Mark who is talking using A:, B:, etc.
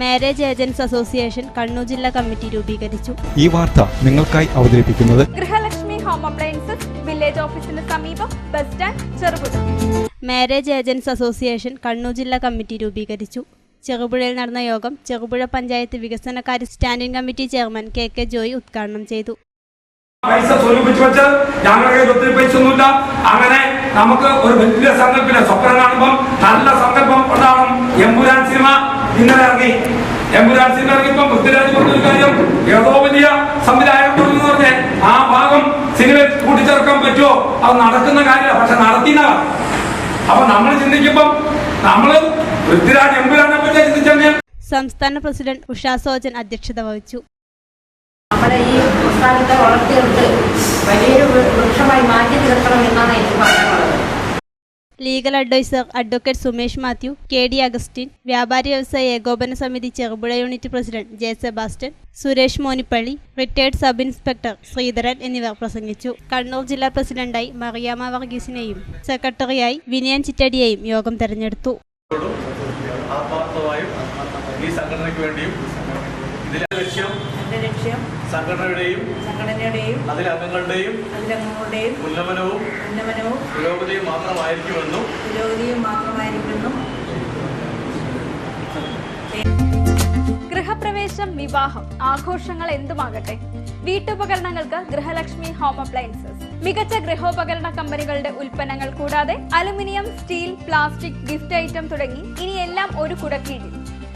A: Marriage agents association Kannur ജില്ലാ committee രൂപീകരിച്ചു.
B: ഈ വാർത്ത നിങ്ങൾക്കായി അവതരിപ്പിക്കുന്നത്
C: ഗൃഹലക്ഷ്മി ഹോം അപ്ലയൻസസ് വില്ലേജ് ഓഫീസിന് സമീപം bus stand Cherupuzha
A: marriage agents association Kannur ജില്ലാ കമ്മിറ്റി രൂപീകരിച്ചു. ചെറുപുഴയിൽ നടന്ന യോഗം ചെറുപുഴ പഞ്ചായത്ത് വികസന കാര്യ standing committee chairman K K Joy ഉദ്ഘാടനം ചെയ്തു.
D: പൈസ സ്വരൂപിച്ച് വെച്ച് ഞങ്ങളുടെ കയ്യിൽ ഒത്തിരി പൈസ ഒന്നുമില്ല. അങ്ങനെ നമുക്ക് ഒരു വലിയ സങ്കല്പില്ല സ്വപ്നം കാണുമ്പം നല്ല സങ്കല്പം ഉണ്ടാവണം. എമ്പുരാൻ സിനിമ ഇന്നലെ ഇറങ്ങി. എമ്പുരാൻ സിനിമ ഇറങ്ങിയപ്പം പൃഥ്വിരാജ് പറഞ്ഞൊരു കാര്യം ഏതോ വലിയ സംവിധായകൻ പറഞ്ഞു ആ ഭാഗം സിനിമയിൽ കൂട്ടിച്ചേർക്കാൻ പറ്റുമോ? അത് നടക്കുന്ന കാര്യമില്ല പക്ഷെ നടത്തിന അപ്പൊ നമ്മൾ ചിന്തിക്കുമ്പം നമ്മൾ പൃഥ്വിരാജ് എമ്പുരാനെ പറ്റി ചിന്തിച്ചു
A: സംസ്ഥാന പ്രസിഡന്റ് ഉഷാ സോജൻ അധ്യക്ഷത വഹിച്ചു.
E: നമ്മളെ ഈ സംസ്ഥാനത്തെ വളർത്തിയെടുത്ത് വലിയൊരു വൃക്ഷമായി മാറ്റി തീർക്കണം എന്നാണ് എനിക്ക്
A: legal adviser advocate Sumesh Mathew K D Augustine വ്യാപാരി വ്യവസായ ഏകോപന സമിതി Cherupuzha unit president J Sebastian Suresh Monippally retired sub inspector Sreedharan എന്നിവർ പ്രസംഗിച്ചു. കണ്ണൂർ ജില്ലാ പ്രസിഡന്റായി മറിയാമ്മ വർഗീസിനെയും സെക്രട്ടറിയായി വിനയൻ ചിറ്റടിയെയും യോഗം തെരഞ്ഞെടുത്തു.
F: ഈ സംഘടനയ്ക്ക് വേണ്ടിയും ഇതിലെ ലക്ഷ്യം
E: ലക്ഷ്യം
F: സംഘടനയുടെയും
E: സംഘടനയുടെയും
F: അതിലെ അംഗങ്ങളുടെയും
E: അതിലംഗങ്ങളുടെയും
F: ഉന്നമനവും
E: ഉന്നമനവും
F: പുരോഗതിയും മാത്രമായിരിക്കുമെന്നും
E: പുരോഗതിയും മാത്രമായിരിക്കുന്നു
C: ഗൃഹപ്രവേശം വിവാഹം ആഘോഷങ്ങൾ എന്തുമാകട്ടെ? വീട്ടുപകരണങ്ങൾക്ക് ഗൃഹലക്ഷ്മി ഹോം അപ്ലയൻസസ്. മികച്ച ഗൃഹോപകരണ കമ്പനികളുടെ ഉൽപ്പന്നങ്ങൾ കൂടാതെ aluminium steel plastic gift item തുടങ്ങി ഇനിയെല്ലാം എല്ലാം ഒരു കുടക്കീഴിൽ.